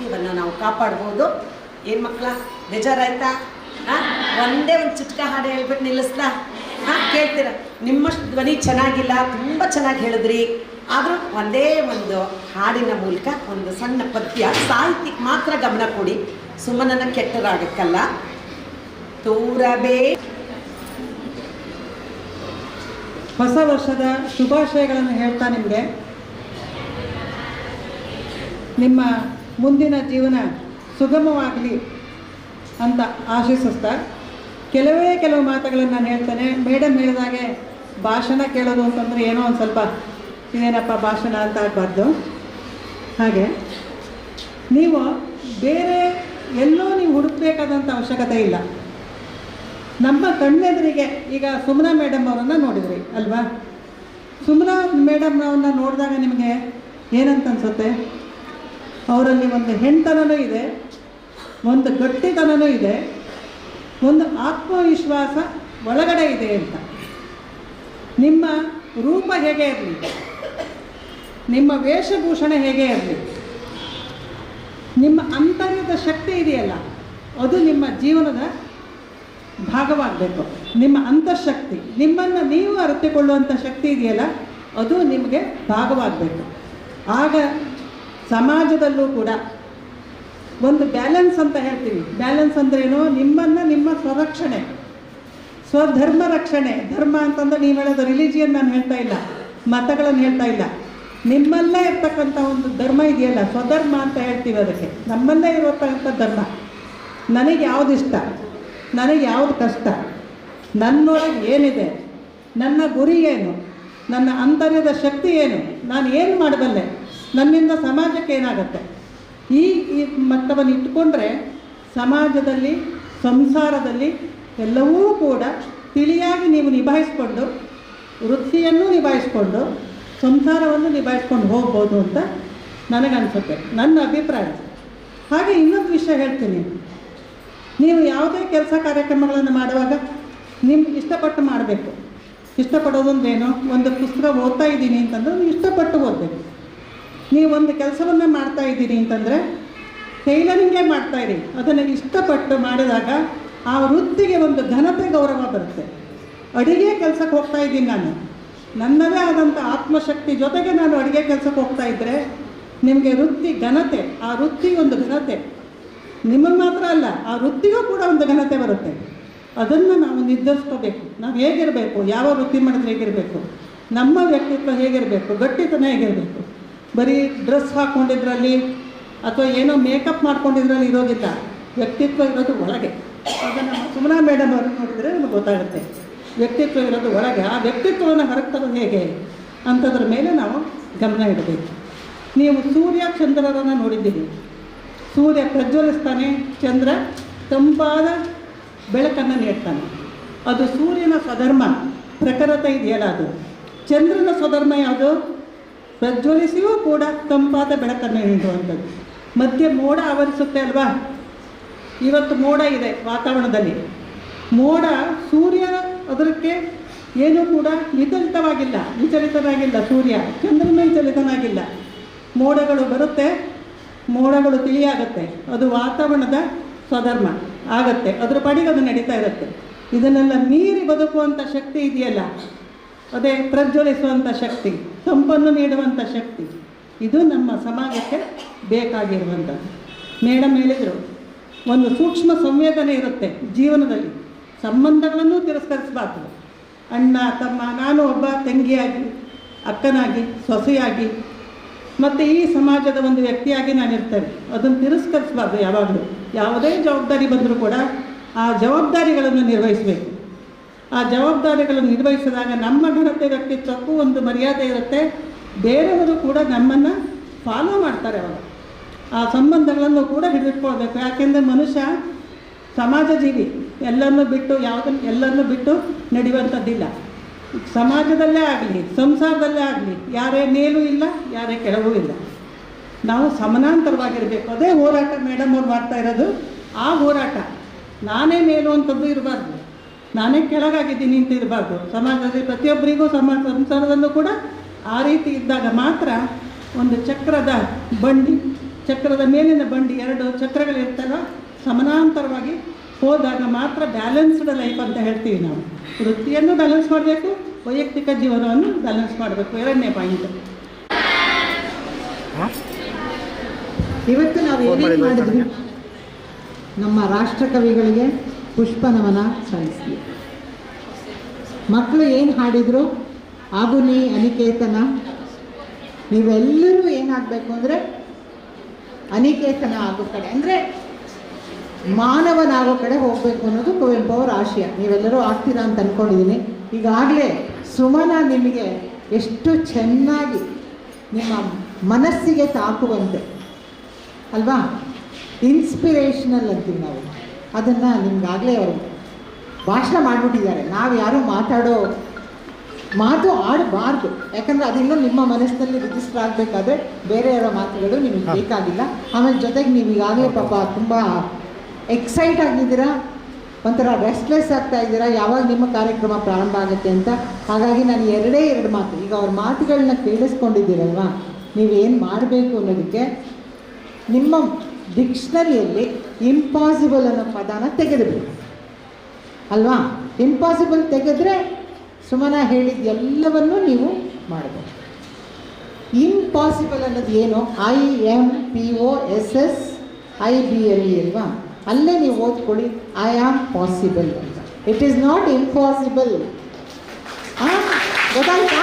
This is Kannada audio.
ಸಾಹಿತ್ಯವನ್ನು ನಾವು ಕಾಪಾಡ್ಬೋದು. ಏನ್ ಮಕ್ಕಳ? ಬೇಜಾರಾಯ್ತಾ? ಒಂದೇ ಒಂದು ಚಿಟ್ಕ ಹಾಡು ಹೇಳ್ಬಿಟ್ಟು ನಿಲ್ಲಿಸ್ಲಾ? ಹಾಂ, ಕೇಳ್ತೀರ? ನಿಮ್ಮಷ್ಟು ಧ್ವನಿ ಚೆನ್ನಾಗಿಲ್ಲ, ತುಂಬ ಚೆನ್ನಾಗಿ ಹೇಳಿದ್ರಿ. ಆದರೂ ಒಂದೇ ಒಂದು ಹಾಡಿನ ಮೂಲಕ ಒಂದು ಸಣ್ಣ ಪದ್ಯ ಸಾಹಿತ್ಯಕ್ಕೆ ಮಾತ್ರ ಗಮನ ಕೊಡಿ. ಸುಮ್ಮನನ್ನ ಕೆಟ್ಟರಾಗಕ್ಕಲ್ಲ ತೂರಬೇ. ಹೊಸ ವರ್ಷದ ಶುಭಾಶಯಗಳನ್ನು ಹೇಳ್ತಾ ನಿಮಗೆ. ನಿಮ್ಮ ಮುಂದಿನ ಜೀವನ ಸುಗಮವಾಗಲಿ ಅಂತ ಆಶಿಸ್ತಾ ಕೆಲವೇ ಕೆಲವು ಮಾತುಗಳನ್ನು ನಾನು ಹೇಳ್ತೇನೆ. ಮೇಡಮ್ ಹೇಳಿದಾಗೆ ಭಾಷಣ ಕೇಳೋದು ಅಂತಂದರೆ ಏನೋ ಒಂದು ಸ್ವಲ್ಪ ಇದೇನಪ್ಪ ಭಾಷಣ ಅಂತ ಆಗಬಾರ್ದು. ಹಾಗೆ ನೀವು ಬೇರೆ ಎಲ್ಲೋ ನೀವು ಹುಡುಕಬೇಕಾದಂಥ ಅವಶ್ಯಕತೆ ಇಲ್ಲ. ನಮ್ಮ ಕಣ್ಣೆದುರಿಗೆ ಈಗ ಸುಮನಾ ಮೇಡಮ್ ಅವರನ್ನು ನೋಡಿದ್ರಿ ಅಲ್ವಾ? ಸುಮನಾ ಮೇಡಮ್ನವ್ರನ್ನ ನೋಡಿದಾಗ ನಿಮಗೆ ಏನಂತ ಅನ್ಸುತ್ತೆ? ಅವರಲ್ಲಿ ಒಂದು ಹೆಣ್ತನನೂ ಇದೆ, ಒಂದು ಗಟ್ಟಿತನನೂ ಇದೆ, ಒಂದು ಆತ್ಮವಿಶ್ವಾಸ ಒಳಗಡೆ ಇದೆ ಅಂತ. ನಿಮ್ಮ ರೂಪ ಹೇಗೆ ಇರಲಿ? ನಿಮ್ಮ ವೇಷಭೂಷಣ ಹೇಗೆ ಇರಲಿ? ನಿಮ್ಮ ಅಂತರ್ಯದ ಶಕ್ತಿ ಇದೆಯಲ್ಲ, ಅದು ನಿಮ್ಮ ಜೀವನದ ಭಾಗವಾಗಬೇಕು. ನಿಮ್ಮ ಅಂತಃಶಕ್ತಿ, ನಿಮ್ಮನ್ನು ನೀವು ಅರಿತುಕೊಳ್ಳುವಂಥ ಶಕ್ತಿ ಇದೆಯಲ್ಲ, ಅದು ನಿಮಗೆ ಭಾಗವಾಗಬೇಕು. ಆಗ ಸಮಾಜದಲ್ಲೂ ಕೂಡ ಒಂದು ಬ್ಯಾಲೆನ್ಸ್ ಅಂತ ಹೇಳ್ತೀವಿ ಬ್ಯಾಲೆನ್ಸ್ ಅಂದ್ರೇನು? ನಿಮ್ಮನ್ನು ನಿಮ್ಮ ಸ್ವರಕ್ಷಣೆ. ಸ್ವಧರ್ಮ ರಕ್ಷಣೆ. ಧರ್ಮ ಅಂತಂದ್ರೆ ನೀವು ಹೇಳೋದು ರಿಲಿಜಿಯನ್ ನಾನು ಹೇಳ್ತಾ ಇಲ್ಲ. ಮತಗಳನ್ನು ಹೇಳ್ತಾ ಇಲ್ಲ. ನಿಮ್ಮಲ್ಲೇ ಇರ್ತಕ್ಕಂಥ ಒಂದು ಧರ್ಮ ಇದೆಯಲ್ಲ, ಸ್ವಧರ್ಮ ಅಂತ ಹೇಳ್ತೀವಿ ಅದಕ್ಕೆ. ನಮ್ಮಲ್ಲೇ ಇರತಕ್ಕಂಥ ಧರ್ಮ. ನನಗೆ ಯಾವ್ದು ಇಷ್ಟ? ನನಗೆ ಯಾವುದು ಕಷ್ಟ? ನನ್ನೊಳಗೆ ಏನಿದೆ? ನನ್ನ ಗುರಿ ಏನು? ನನ್ನ ಅಂತರ್ಯದ ಶಕ್ತಿ ಏನು? ನಾನು ಏನು ಮಾಡಬಲ್ಲೆ? ನನ್ನಿಂದ ಸಮಾಜಕ್ಕೆ ಏನಾಗುತ್ತೆ? ಈ ಮಟ್ಟವನ್ನು ಇಟ್ಟುಕೊಂಡ್ರೆ ಸಮಾಜದಲ್ಲಿ, ಸಂಸಾರದಲ್ಲಿ ಎಲ್ಲವೂ ಕೂಡ ತಿಳಿಯಾಗಿ ನೀವು ನಿಭಾಯಿಸ್ಕೊಂಡು, ವೃತ್ತಿಯನ್ನು ನಿಭಾಯಿಸ್ಕೊಂಡು, ಸಂಸಾರವನ್ನು ನಿಭಾಯಿಸ್ಕೊಂಡು ಹೋಗ್ಬೋದು ಅಂತ ನನಗನ್ಸುತ್ತೆ. ನನ್ನ ಅಭಿಪ್ರಾಯ ಹಾಗೆ ಇನ್ನೊಂದು ವಿಷಯ ಹೇಳ್ತೀನಿ. ನೀವು ಯಾವುದೇ ಕೆಲಸ ಕಾರ್ಯಕ್ರಮಗಳನ್ನು ಮಾಡುವಾಗ ನಿಮ್ಗೆ ಇಷ್ಟಪಟ್ಟು ಮಾಡಬೇಕು. ಇಷ್ಟಪಡೋದಂದ್ರೇನು? ಒಂದು ಪುಸ್ತಕ ಓದ್ತಾ ಇದ್ದೀನಿ ಅಂತಂದ್ರೆ ನೀವು ಇಷ್ಟಪಟ್ಟು ಓದಬೇಕು. ನೀವು ಒಂದು ಕೆಲಸವನ್ನು ಮಾಡ್ತಾ ಇದ್ದೀರಿ ಅಂತಂದರೆ ಟೈಲರಿಂಗೇ ಮಾಡ್ತಾ ಇರಿ. ಅದನ್ನು ಇಷ್ಟಪಟ್ಟು ಮಾಡಿದಾಗ ಆ ವೃತ್ತಿಗೆ ಒಂದು ಘನತೆ ಗೌರವ ಬರುತ್ತೆ. ಅಡುಗೆ ಕೆಲಸಕ್ಕೆ ಹೋಗ್ತಾ ಇದ್ದೀನಿ ನಾನು. ನನ್ನದೇ ಆದಂಥ ಆತ್ಮಶಕ್ತಿ ಜೊತೆಗೆ ನಾನು ಅಡುಗೆ ಕೆಲಸಕ್ಕೆ ಹೋಗ್ತಾ ಇದ್ದರೆ ನಿಮಗೆ ವೃತ್ತಿ ಘನತೆ, ಆ ವೃತ್ತಿ ಒಂದು ಘನತೆ. ನಿಮಗೆ ಮಾತ್ರ ಅಲ್ಲ, ಆ ವೃತ್ತಿಗೂ ಕೂಡ ಒಂದು ಘನತೆ ಬರುತ್ತೆ. ಅದನ್ನು ನಾವು ನಿರ್ಧರಿಸ್ಕೋಬೇಕು. ನಾವು ಹೇಗಿರಬೇಕು? ಯಾವ ವೃತ್ತಿ ಮಾಡಿದ್ರೆ ಹೇಗಿರಬೇಕು? ನಮ್ಮ ವ್ಯಕ್ತಿತ್ವ ಹೇಗಿರಬೇಕು? ಗಟ್ಟಿತನ ಹೇಗಿರಬೇಕು? ಬರೀ ಡ್ರೆಸ್ ಹಾಕ್ಕೊಂಡಿದ್ರಲ್ಲಿ ಅಥವಾ ಏನೋ ಮೇಕಪ್ ಮಾಡ್ಕೊಂಡಿದ್ರಲ್ಲಿ ಇರೋದಿಲ್ಲ ವ್ಯಕ್ತಿತ್ವ ಇರೋದು ಒಳಗೆ. ಅದನ್ನು ಸುಮನಾ ಮೇಡಮ್ ಅವರು ನೋಡಿದರೆ ನಮಗೆ ಗೊತ್ತಾಗುತ್ತೆ. ವ್ಯಕ್ತಿತ್ವ ಇರೋದು ಒಳಗೆ. ಆ ವ್ಯಕ್ತಿತ್ವವನ್ನು ಹೊರಗೆ ತರೋದು ಹೇಗೆ ಅಂಥದ್ರ ಮೇಲೆ ನಾವು ಗಮನ ಇಡಬೇಕು. ನೀವು ಸೂರ್ಯ ಚಂದ್ರರನ್ನು ನೋಡಿದ್ದೀರಿ. ಸೂರ್ಯ ಪ್ರಜ್ವಲಿಸ್ತಾನೆ, ಚಂದ್ರ ತಂಪಾದ ಬೆಳಕನ್ನು ನೀಡ್ತಾನೆ. ಅದು ಸೂರ್ಯನ ಸ್ವಧರ್ಮ. ಪ್ರಖರತೆ ಇದೆಯಲ್ಲ ಅದು. ಚಂದ್ರನ ಸ್ವಧರ್ಮ ಯಾವುದು? ಪ್ರಜ್ವಲಿಸಿಯೂ ಕೂಡ ತಂಪಾದ ಬೆಳಕನ್ನು ನೀಡುವಂಥದ್ದು. ಮಧ್ಯೆ ಮೋಡ ಆವರಿಸುತ್ತೆ ಅಲ್ವಾ? ಇವತ್ತು ಮೋಡ ಇದೆ ವಾತಾವರಣದಲ್ಲಿ. ಮೋಡ ಸೂರ್ಯ ಅದಕ್ಕೆ ಏನೂ ಕೂಡ ವಿಚಲಿತವಾಗಿಲ್ಲ ವಿಚಲಿತನಾಗಿಲ್ಲ ಸೂರ್ಯ. ಚಂದ್ರನೂ ವಿಚಲಿತನಾಗಿಲ್ಲ. ಮೋಡಗಳು ಬರುತ್ತೆ, ಮೋಡಗಳು ತಿಳಿಯಾಗುತ್ತೆ. ಅದು ವಾತಾವರಣದ ಸ್ವಧರ್ಮ ಆಗತ್ತೆ. ಅದರ ಪಡಿಗೆ ಅದು ನಡೀತಾ ಇರುತ್ತೆ. ಇದನ್ನೆಲ್ಲ ಮೀರಿ ಬದುಕುವಂಥ ಶಕ್ತಿ ಇದೆಯಲ್ಲ? ಅದೇ ಪ್ರಜ್ವಲಿಸುವಂಥ ಶಕ್ತಿ. ತಂಪನ್ನು ನೀಡುವಂಥ ಶಕ್ತಿ. ಇದು ನಮ್ಮ ಸಮಾಜಕ್ಕೆ ಬೇಕಾಗಿರುವಂಥದ್ದು ಮೇಡಮ್ ಹೇಳಿದರು, ಒಂದು ಸೂಕ್ಷ್ಮ ಸಂವೇದನೆ ಇರುತ್ತೆ ಜೀವನದಲ್ಲಿ. ಸಂಬಂಧಗಳನ್ನು ತಿರಸ್ಕರಿಸಬಾರ್ದು. ಅಣ್ಣ, ತಮ್ಮ, ನಾನು ಒಬ್ಬ ತಂಗಿಯಾಗಿ, ಅಕ್ಕನಾಗಿ, ಸೊಸೆಯಾಗಿ, ಮತ್ತು ಈ ಸಮಾಜದ ಒಂದು ವ್ಯಕ್ತಿಯಾಗಿ ನಾನು ಇರ್ತೇನೆ ಅದನ್ನು ತಿರಸ್ಕರಿಸಬಾರ್ದು ಯಾವಾಗಲೂ. ಯಾವುದೇ ಜವಾಬ್ದಾರಿ ಬಂದರೂ ಕೂಡ ಆ ಜವಾಬ್ದಾರಿಗಳನ್ನು ನಿರ್ವಹಿಸಬೇಕು. ಆ ಜವಾಬ್ದಾರಿಗಳನ್ನು ನಿರ್ವಹಿಸಿದಾಗ ನಮ್ಮ ಘನತೆ ವ್ಯಕ್ತಿತ್ವಕ್ಕೂ ಒಂದು ಮರ್ಯಾದೆ ಇರುತ್ತೆ. ಬೇರೆಯವರು ಕೂಡ ನಮ್ಮನ್ನು ಫಾಲೋ ಮಾಡ್ತಾರೆ ಅವರು. ಆ ಸಂಬಂಧಗಳನ್ನು ಕೂಡ ಹಿಡಿದಿಟ್ಕೊಳ್ಬೇಕು. ಯಾಕೆಂದರೆ ಮನುಷ್ಯ ಸಮಾಜ ಜೀವಿ ಎಲ್ಲರನ್ನೂ ಬಿಟ್ಟು ಯಾವುದನ್ನು ಎಲ್ಲರನ್ನು ಬಿಟ್ಟು ನಡೆಯುವಂಥದ್ದಿಲ್ಲ. ಸಮಾಜದಲ್ಲೇ ಆಗಲಿ, ಸಂಸಾರದಲ್ಲೇ ಆಗಲಿ, ಯಾರೇ ಮೇಲೂ ಇಲ್ಲ, ಯಾರೇ ಕೆಳಗೂ ಇಲ್ಲ. ನಾವು ಸಮಾನಾಂತರವಾಗಿರಬೇಕು. ಅದೇ ಹೋರಾಟ ಮೇಡಮ್ ಅವ್ರು ಮಾಡ್ತಾ ಇರೋದು. ಆ ಹೋರಾಟ ನಾನೇ ಮೇಲು ಅಂತದ್ದು ಇರಬಾರ್ದು. ನಾನೇ ಕೆಳಗಾಗಿದ್ದೀನಿ ಅಂತ ಇರಬಾರ್ದು. ಸಮಾಜದಲ್ಲಿ ಪ್ರತಿಯೊಬ್ಬರಿಗೂ ಸಮಾಜ ಸಂಸಾರದಲ್ಲೂ ಕೂಡ ಆ ರೀತಿ ಇದ್ದಾಗ ಮಾತ್ರ ಒಂದು ಚಕ್ರದ ಬಂಡಿ ಚಕ್ರದ ಮೇಲಿನ ಬಂಡಿ ಎರಡು ಚಕ್ರಗಳಿರ್ತಲ್ಲ ಸಮಾನಾಂತರವಾಗಿ ಹೋದಾಗ ಮಾತ್ರ ಬ್ಯಾಲೆನ್ಸ್ಡ್ ಲೈಫ್ ಅಂತ ಹೇಳ್ತೀವಿ ನಾವು. ವೃತ್ತಿಯನ್ನು ಬ್ಯಾಲೆನ್ಸ್ ಮಾಡಬೇಕು ವೈಯಕ್ತಿಕ ಜೀವನವನ್ನು ಬ್ಯಾಲೆನ್ಸ್ ಮಾಡಬೇಕು. ಎರಡನೇ ಪಾಯಿಂಟ್ ಇವತ್ತು ನಾವು ಏನೇನು ಮಾಡಿದ್ವಿ? ನಮ್ಮ ರಾಷ್ಟ್ರಕವಿಗಳಿಗೆ ಪುಷ್ಪ ನಮನ ಸಲ್ಲಿಸ್ತೀವಿ ಮಕ್ಕಳು ಏನು ಹಾಡಿದ್ರು? ಆಗುನಿ ಅನಿಕೇತನ. ನೀವೆಲ್ಲರೂ ಏನಾಗಬೇಕು ಅಂದರೆ ಅನಿಕೇತನ ಆಗೋ ಕಡೆ, ಅಂದರೆ ಮಾನವನಾಗೋ ಕಡೆ ಹೋಗಬೇಕು ಅನ್ನೋದು ಕುವೆಂಪು ಅವರ ಆಶಯ. ನೀವೆಲ್ಲರೂ ಆಗ್ತೀರಾ ಅಂತ ಅಂದ್ಕೊಂಡಿದ್ದೀನಿ ಈಗಾಗಲೇ ಸುಮನ ನಿಮಗೆ ಎಷ್ಟು ಚೆನ್ನಾಗಿ ನಿಮ್ಮ ಮನಸ್ಸಿಗೆ ತಾಕುವಂತೆ. ಅಲ್ವಾ? ಇನ್ಸ್ಪಿರೇಷನಲ್ ಅಂತೀವಿ ನಾವು. ಅದನ್ನು ನಿಮ್ಗಾಗಲೇ ಅವರು ಭಾಷಣ ಮಾಡಿಬಿಟ್ಟಿದ್ದಾರೆ. ನಾವು ಯಾರೂ ಮಾತಾಡೋ ಮಾತು ಆಡಬಾರ್ದು. ಯಾಕಂದರೆ ಅದಿನ್ನೂ ನಿಮ್ಮ ಮನಸ್ಸಿನಲ್ಲಿ ರಿಜಿಸ್ಟರ್ ಆಗಬೇಕಾದ್ರೆ ಬೇರೆಯವರ ಮಾತುಗಳು ನಿಮಗೆ ಬೇಕಾಗಿಲ್ಲ. ಆಮೇಲೆ ಜೊತೆಗೆ ನೀವು ಈಗಾಗಲೇ ಪಾಪ ತುಂಬ ಎಕ್ಸೈಟ್ ಆಗಿದ್ದೀರಾ? ಒಂಥರ ರೆಸ್ಟ್ಲೆಸ್ ಆಗ್ತಾ ಇದ್ದೀರಾ? ಯಾವಾಗ ನಿಮ್ಮ ಕಾರ್ಯಕ್ರಮ ಪ್ರಾರಂಭ ಆಗುತ್ತೆ ಅಂತ? ಹಾಗಾಗಿ ನಾನು ಎರಡೇ ಎರಡು ಮಾತು. ಈಗ ಅವ್ರ ಮಾತುಗಳನ್ನ ಕೇಳಿಸ್ಕೊಂಡಿದ್ದೀರಲ್ವಾ? ನೀವೇನು ಮಾಡಬೇಕು ಅನ್ನೋದಕ್ಕೆ ನಿಮ್ಮ ಡಿಕ್ಷನರಿಯಲ್ಲಿ ಇಂಪಾಸಿಬಲ್ ಅನ್ನೋ ಪದಾನ ತೆಗೆದುಬಿಡಿ. ಅಲ್ವಾ? ಇಂಪಾಸಿಬಲ್ ತೆಗೆದ್ರೆ ಸುಮನ ಹೇಳಿದ ಎಲ್ಲವನ್ನೂ ನೀವು ಮಾಡಬಹುದು ಇಂಪಾಸಿಬಲ್ ಅನ್ನೋದು ಏನು? I M P O S S I B L E ಅಲ್ವಾ? ಅಲ್ಲೇ ನೀವು ಓದ್ಕೊಳ್ಳಿ ಐ ಆಮ್ ಪಾಸಿಬಲ್ ಅಂತ. ಇಟ್ ಈಸ್ ನಾಟ್ ಇಂಪಾಸಿಬಲ್ ಗೊತ್ತಾಯ್ತಾ?